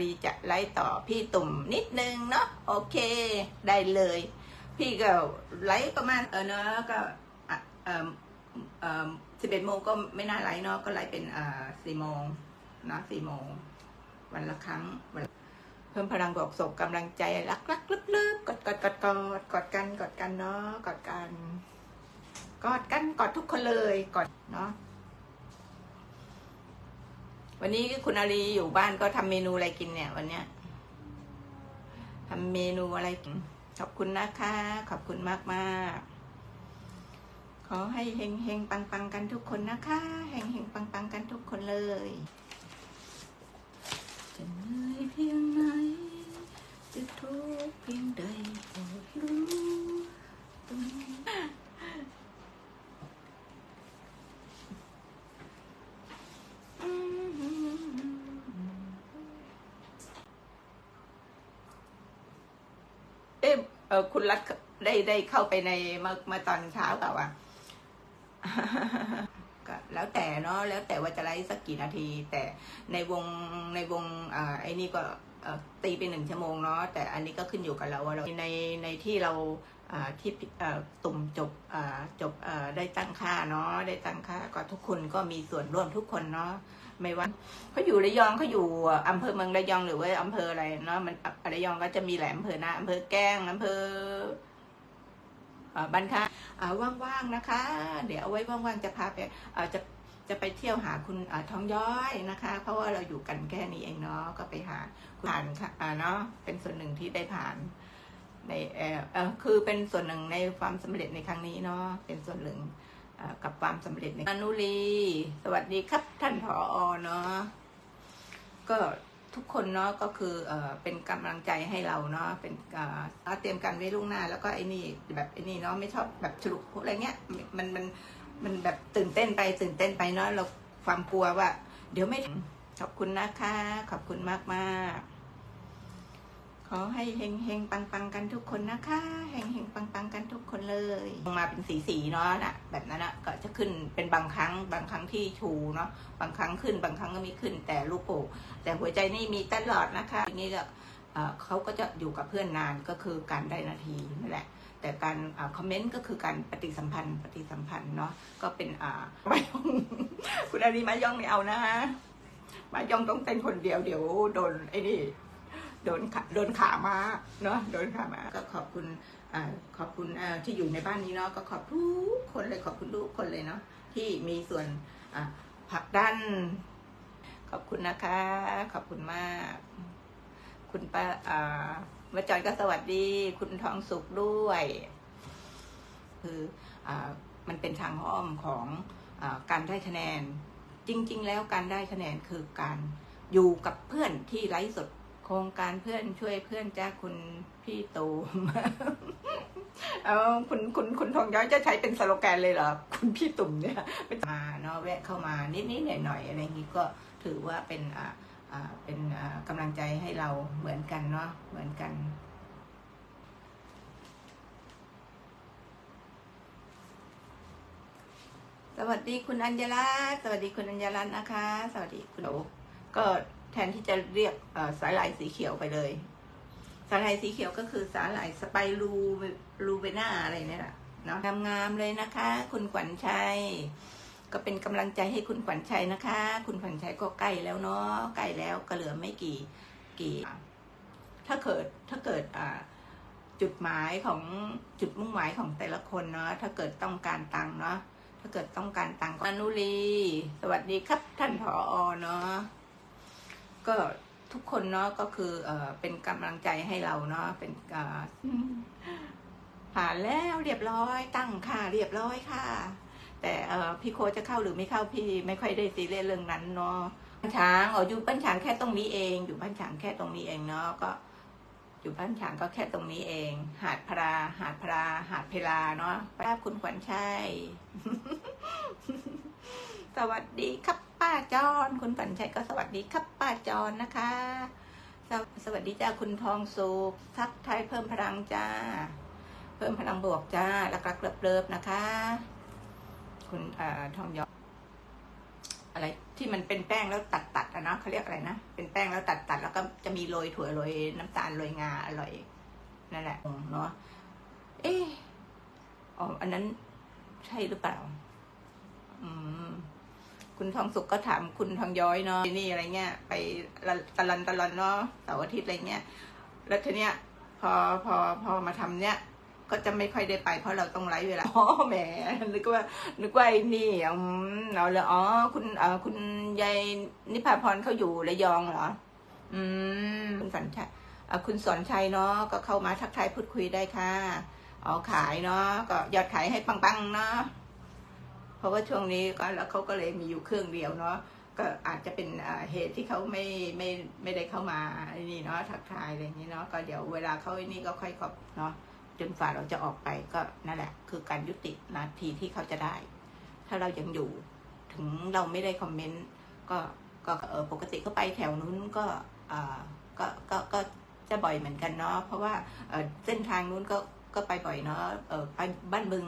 ลีจะไล่ต่อพี่ตุ่มนิดนึงเนาะโอเคได้เลย พี่ก็ไลฟ์ประมาณเออเนาะก็อะเออเออสิบเอ็ดโมงก็ไม่น่าไลฟ์เนาะก็ไลฟ์เป็นอ่าสี่โมงนะสี่โมงวันละครั้งเพิ่มพลังบอกส่งกำลังใจรักรักลึบลึบกดกอดกอดกอดกอดกันกอดกันเนาะกอดกันกอดกันกอดทุกคนเลยกอดเนาะ วันนี้คุณอารีอยู่บ้านก็ทำเมนูอะไรกินเนี่ย วันเนี้ยทำเมนูอะไรกินขอบคุณนะคะ ขอบคุณมากมากขอให้เฮงเฮงปังปังกันทุกคนนะคะเฮงเฮงปังปังกันทุกคนเลยจะเหนื่อยเพียงไหนจะทุกข์เพียงใดโปรดรู้ อ๊ะเออคุณรัฐได้ได้เข้าไปในเมื่อเมื่อตอนเช้าเปล่าวะก็แล้วแต่เนาะแล้วแต่ว่าจะไลฟ์สักกี่นาที แต่ในวงในวงอ่าไอ้นี่ก็ตีไปหนึ่งชั่วโมงเนาะแต่อันนี้ก็ขึ้นอยู่กับเราว่าเราในในที่เรา ที่ตุ่มจบจบได้ตั้งค่าเนาะได้ตั้งค่าก็ทุกคนก็มีส่วนร่วมทุกคนเนาะไม่ว่าเขาอยู่ระยองเขาอยู่อำเภอเมืองระยองหรือว่าอำเภออะไรเนาะมันระยองก็จะมีแหลายอำเภอนะอำเภอแก้งอำเภออบ้านค่ะอ่าว่างๆนะคะ เดี๋ยวเอาไว้ว่างๆจะพาไปาจะจะไปเที่ยวหาคุณอ่าทองย้อยนะคะ เพราะว่าเราอยู่กันแค่นี้เองเนาะก็ไปหาผ่านค่ะเนาะเป็นส่วนหนึ่งที่ได้ผ่าน ในเออเออคือเป็นส่วนหนึ่งในความสำเร็จในครั้งนี้เนาะเป็นส่วนหนึ่งกับความสำเร็จในอนุรี สวัสดีครับท่านผอเนาะก็ทุกคนเนาะก็คือเอ่อเป็นกำลังใจให้เราเนาะเป็นเอ่อเตรียมการไว้ล่วงหน้า แล้วก็ไอ้นี่แบบไอ้นี่เนาะไม่ชอบแบบฉลุกอะไรเงี้ยมันมันมันแบบตื่นเต้นไปตื่นเต้นไปเนาะเราความกลัวว่า เดี๋ยวไม่ขอบคุณนะคะ ขอบคุณมากมาก อให้เฮงเฮงปังปังกันทุกคนนะคะเฮงเฮงปังปังกันทุกคนเลยลงมาเป็นสีสีๆเนาะน่ะแบบนั้นนะก็จะขึ้นเป็นบางครั้ง บางครั้งที่ชูเนาะบางครั้งขึ้น บางครั้งก็ไม่ขึ้นแต่ลูกโป่งแต่หัวใจนี่มีตลอดนะคะอย่างนี้ก็เอ่อเขาก็จะอยู่กับเพื่อนนานก็คือการได้นาทีนั่นแหละแต่การคอมเมนต์ก็คือการปฏิสัมพันธ์ ปฏิสัมพันธ์เนาะก็เป็นอ่ามายองคุณอารีมายองไม่เอานะมายองต้องเต้นคนเดียวเดี๋ยวโดนไอ้นี่ โดนขาโดนขามาเนาะโดนขามาก็ขอบคุณอขอบคุณที่อยู่ในบ้านนี้เนาะก็ขอบทุกคนเลยขอบคุณทุกคนเลยเนาะที่มีส่วนผลักดันขอบคุณนะคะ ขอบคุณมาก คุณป้าอ่ามาจอยก็สวัสดี คุณทองสุขด้วย คืออามันเป็นทางอ้อมของอการได้คะแนน จริง ๆ แล้วการได้คะแนนคือการอยู่กับเพื่อนที่ไร้สด ครงการเพื่อนช่วยเพื่อนจ้าคุณพี่ตูมเอาคุณคุณคุณทองย้อยจะใช้เป็นสโลแกนเลยเหรอคุณพี่ตุ่มเนี่ยไม่มาเนาะแวะเข้ามานิดๆหน่อยๆอะไรอย่างนี้ก็ถือว่าเป็นอ่าอ่าเป็นอ่ากำลังใจให้เราเหมือนกันเนาะเหมือนกันสวัสดีคุณอัญญาลัตน์สวัสดีคุณอัญญาลัตน์นะคะ สวัสดีคุณโอก็ แทนที่จะเรียกสาหร่ายสีเขียวไปเลย สาหร่ายสีเขียวก็คือสาหร่ายสไปรูรูเบน่าอะไรเนี่ยแหละเนาะงามๆเลยนะคะ คุณขวัญชัยก็เป็นกำลังใจให้คุณขวัญชัยนะคะ คุณขวัญชัยก็ใกล้แล้วเนาะใกล้แล้วก็เหลือไม่กี่กี่ ถ้าเกิดถ้าเกิดอ่าจุดหมายของจุดมุ่งหมายของแต่ละคนเนาะถ้าเกิดต้องการตังค์เนาะถ้าเกิดต้องการตังค์ก็นุรีสวัสดีครับท่านผอเนาะ ก็ทุกคนเนาะก็คือเออเป็นกำลังใจให้เราเนาะเป็นผ่านแล้วเรียบร้อยตั้งค่าเรียบร้อยค่ะ แต่เออพี่โคจะเข้าหรือไม่เข้าพี่ไม่ค่อยได้ซีเรียสเรื่องนั้นเนาะบ้านช้างอ๋ออยู่บ้านช้างแค่ตรงนี้เอง อยู่บ้านช้างแค่ตรงนี้เองเนาะก็ อยู่บ้านฉางก็แค่ตรงนี้เอง หาดพราหาดพราหาดเพลาเนาะป้าคุณขวัญชัยสวัสดีครับ ป้าจอนคุณขวัญชัยก็สวัสดีครับป้าจอนนะคะ สวสวัสดีจ้าคุณทองสุขทักไทายเพิ่มพลังจ้า เพิ่มพลังบวกจ้ารักรักเลิบเลิบนะคะ คุณอทองยออะไรที่มันเป็นแป้งแล้วตัดตัดอะเนาะเขาเรียกอะไรนะเป็นแป้งแล้วตัดตัดแล้วก็จะมีโรยถั่วโรยน้ำตาลโรยงาอร่อยนั่นแหละเนาะเอออ๋ออันนั้นใช่หรือเปล่า อืม คุณทองสุกก็ถามคุณทองย้อยเนาะนี่อะไรเงี้ยไปตะลันตะลันเนาะเสาร์อาทิตย์อะไรเงี้ยแล้วทีเนี้ยพอพอพอมาทำเนี้ยก็จะไม่ค่อยได้ไปเพราะเราต้องไลฟ์เวลา อ๋อแหม นึกว่า นึกว่าไอ้นี่อืมเอาเลยอ๋อ คุณเออคุณยายนิพาพรเขาอยู่ระยองเหรอ อืม คุณสันชัยคุณสอนชัยเนาะ ก็เข้ามาทักทายพูดคุยได้ค่ะ อ๋อขายเนาะ ก็ยอดขายให้ปังๆเนาะ เพราะว่าช่วงนี้ก็แล้วเขาก็เลยมีอยู่เครื่องเดียวเนาะก็อาจจะเป็นเหตุที่เขาไม่ไม่ไม่ได้เข้ามาไอ้นี่เนาะทักทายอะไรอย่างนี้เนาะก็เดี๋ยวเวลาเขาไอ้นี่ก็ค่อยขอบเนาะจนฝ่าเราจะออกไปก็นั่นแหละ คือการยุตินาทีที่เขาจะได้ ถ้าเรายังอยู่ ถึงเราไม่ได้คอมเมนต์ก็ก็เออปกติก็ไปแถวนู้นก็อ่าก็ก็ก็จะบ่อยเหมือนกันเนาะเพราะว่าเออเส้นทางนู้นก็ก็ไปบ่อยเนาะเออไปบ้านบึง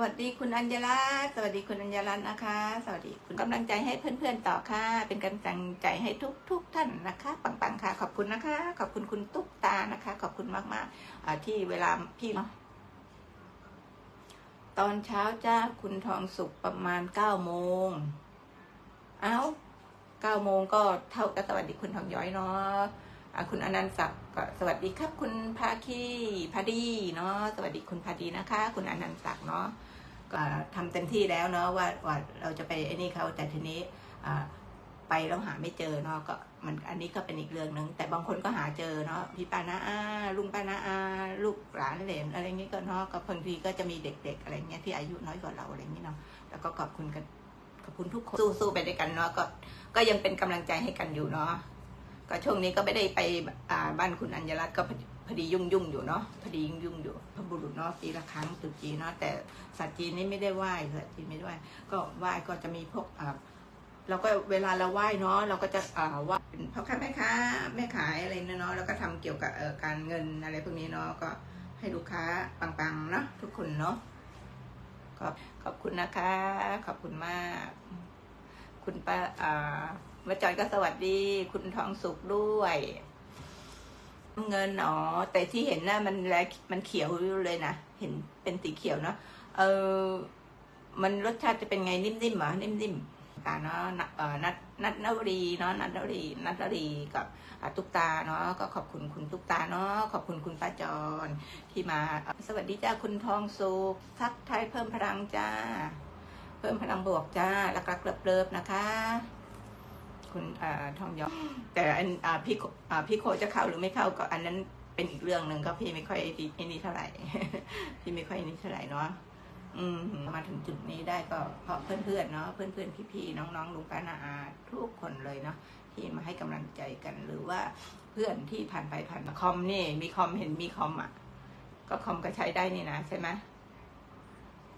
วัสดีคุณอัญญาลัตน์สวัสดีคุณอัญญาลัตน์นะคะ สวัสดีคุณกำลังใจให้เพื่อนๆต่อค่ะ เป็นกำลังใจให้ทุกๆท่านนะคะ ปังๆค่ะ ขอบคุณนะคะ ขอบคุณคุณตุ๊กตานะคะ ขอบคุณมากๆที่เวลาพี่เนาะตอนเช้าจ้าคุณทองสุกประมาณเก้าโมง เอ้าเก้าโมงก็เท่ากับสวัสดีคุณทองย้อยเนาะ คุณอนันต์ศักดิ์ก็สวัสดีครับ คุณภาคีพาดีเนาะสวัสดีคุณพาดีนะคะ คุณอนันต์ศักดิ์เนาะก็ทำเต็มที่แล้วเนาะว่าว่าเราจะไปไอ้นี่เขาแต่ทีนี้ไปแล้วหาไม่เจอเนาะก็มันอันนี้ก็เป็นอีกเรื่องหนึ่งแต่บางคนก็หาเจอเนาะพี่ป้านาอาลุงป้านาอาลูกหลานเหลนอะไรเงี้ยก็เนาะก็บางทีก็จะมีเด็ก ๆ อะไรเงี้ยที่อายุน้อยกว่าเราอะไรเงี้ยเนาะแล้วก็ขอบคุณกันขอบคุณทุกคนสู้ๆไปด้วยกันเนาะก็ก็ยังเป็นกำลังใจให้กันอยู่เนาะ ก็ช่วงนี้ก็ไม่ได้ไปบ้านคุณอัญญรัตน์ก็พอดียุ่งยุ่งอยู่เนาะพอดียุ่งยุ่งอยู่พระบุรุษเนาะปีละครั้งตรุษจีเนาะแต่สัตว์จีนนี่ไม่ได้ไหว้สัตว์จีนไม่ได้ไหว้ก็ไหว้ก็จะมีพวกอ่าเราก็เวลาเราไหว้เนาะเราก็จะอ่าว่าเป็นพ่อค้าแม่ค้าแม่ขายอะไรเนาะแล้วก็ทำเกี่ยวกับการเงินอะไรพวกนี้เนาะก็ให้ลูกค้าปังๆเนาะทุกคนเนาะก็ขอบคุณนะคะ ขอบคุณมาก คุณป้าอ่า มาจอยก็สวัสดีคุณทองสุขด้วยเงินอ๋อแต่ที่เห็นน่ะมันแลมันเขียวเลยนะเห็นเป็นสีเขียวเนาะเออมันรสชาติจะเป็นไงนิ่มๆเหรอนิ่มๆตาเนาะนัดเออนัดนัดนวรีเนาะนัดนวรีนัดนวรีกับตุ๊กตาเนาะก็ขอบคุณคุณตุ๊กตาเนาะขอบคุณคุณป้าจอนที่มา สวัสดีจ้าคุณทองสุขทักทายเพิ่มพลังจ้า เพิ่มพลังบวกจ้ารักรักเลิฟเลิฟนะคะ คุณอทองยอแต่อันพี่พี่โคจะเข้าหรือไม่เข้าก็อันนั้นเป็นอีกเรื่องหนึ่งก็พี่ไม่ค่อยดีไอ้นี่เท่าไหร่ พี่ไม่ค่อยนี่เท่าไหร่เนาะอืมมาถึงจุดนี้ได้ก็เพราะเพื่อนๆเนาะเพื่อนๆพี่ๆน้องๆลุงป้านาอาทุกคนเลยเนาะที่มาให้กำลังใจกันหรือว่าเพื่อนที่ผ่านไปผ่านมาคอมนี่มีคอมเห็นมีคอมอะก็คอมก็ใช้ได้นี่นะใช่ไหม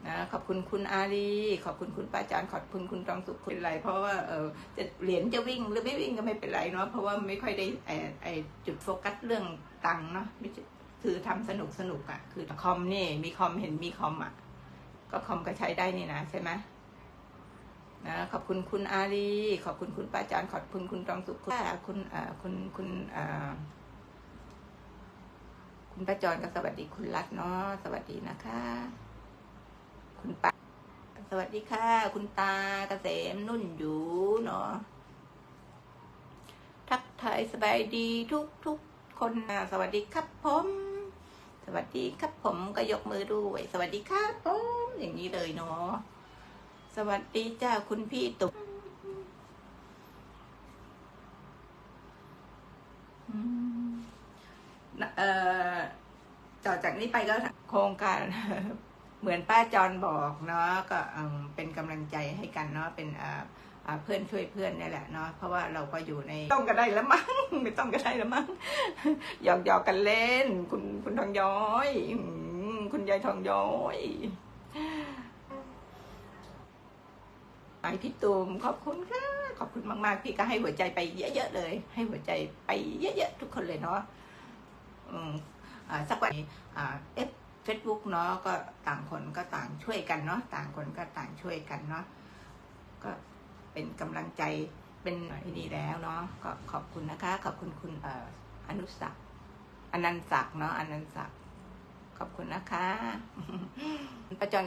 นะขอบคุณคุณอารีขอบคุณคุณป้าจานขอบคุณคุณตองสุขคุณไร เพราะว่าเออจะเหรียญจะวิ่งหรือไม่วิ่งก็ไม่เป็นไรเนาะเพราะว่าไม่ค่อยได้ไอไอจุดโฟกัสเรื่องตังเนาะไม่คือทำสนุกสนุกอะ่ะ คือคอมนี่มีคอมเห็นมีคอมอะ ก็คอมก็ใช้ได้นี่นะใช่ไหมนะขอบคุณคุณอารีขอบคุณคุณป้าจานขอบคุณคุณตองสุขคุณคุณอ่าคุณคุณอ่าคุณป้าจอนก็สวัสดีคุณรัตเนาะสวัสดีนะคะ คุณป้าสวัสดีค่ะ คุณตาเกษมนุ่นอยู่เนาะทักทายสบายดีทุกทุกคนนะสวัสดีครับผม สวัสดีครับผมก็ยกมือด้วยสวัสดีครับผมอย่างนี้เลยเนาะสวัสดีจ้าคุณพี่ตุ๊กเอ่อต่อจากนี้ไปก็โครงการ เหมือนป้าจอนบอกเนาะก็เป็นกำลังใจให้กันเนาะเป็นเพื่อนช่วยเพื่อนนี่แหละเนาะเพราะว่าเราก็อยู่ในต้องก็ได้แล้วมั้งไม่ต้องก็ได้แล้วมั้งหยอกหยอกกันเล่น คุณคุณทองย้อย คุณยายทองย้อยไอพี่ตูมขอบคุณค่ะขอบคุณมาก ๆ พี่ก็ให้หัวใจไปเยอะๆเลย ให้หัวใจไปเยอะๆทุกคนเลยเนาะอืมอ่าสักวันอ่าเอฟ Facebook เนาะก็ต่างคนก็ต่างช่วยกันเนาะต่างคนก็ต่างช่วยกันเนาะก็เป็นกำลังใจเป็นที่ดีแล้วเนาะก็ขอบคุณนะคะ ขอบคุณคุณเอ่ออนุสักอนันต์ศักดิ์เนาะอนันต์ศักดิ์ขอบคุณนะคะ ประจอนก็